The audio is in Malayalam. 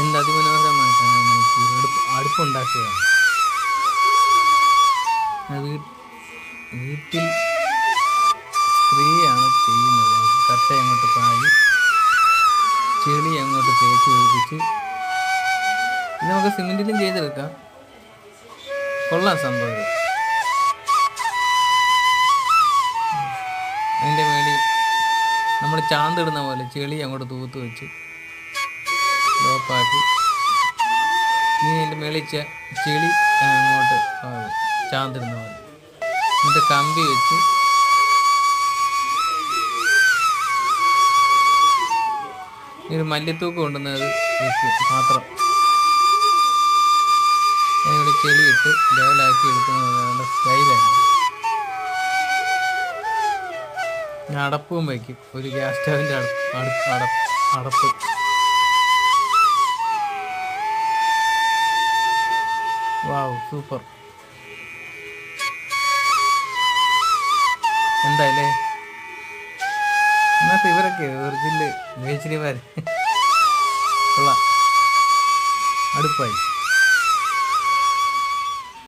എന്ത് അതിമനോഹരമായിട്ടാണ് ഈ അടുപ്പ് അടുപ്പുണ്ടാക്കുക അത് വീ- വീട്ടിൽ സ്ത്രീയാണ് ചെയ്യുന്നത്. കട്ട അങ്ങോട്ട് പാകി ചെളി അങ്ങോട്ട് തേച്ച് പിടിപ്പിച്ച്. ഇത് നമുക്ക് സിമെന്റിലും ചെയ്തെടുക്കാം. കൊള്ളാം സംഭവം. അതിന്റെ മേളിൽ നമ്മൾ ചാന്തിടുന്ന പോലെ ചെളി അങ്ങോട്ട് തൂത്ത് വെച്ച്. ലോപ്പാക്കി നീ അതിന്റെ മേളിൽ ചെളി അങ്ങോട്ട് ചാന്തിരുന്ന പോലെ എന്നിട്ട് കമ്പി വെച്ച് ഒരു മല്ലിത്തൂക്ക് കൊണ്ടുവന്നത് വെക്കും. പാത്രം. ചെളി ചെളിയിട്ട് ലെവലാക്കി എടുക്കുന്നത് സ്റ്റൈലാണ് ഞാൻ അടപ്പും വയ്ക്കും ഒരു ഗ്യാസ് സ്റ്റവിന്റെ അടപ്പ് അടപ്പ് അടപ്പ്. Wow super. എന്തായാലേ? എന്നാ ഇവരൊക്കെ ഒറിജിനൽ മേച്ചിരിമാർ കൊള്ളാം. അടുപ്പായി.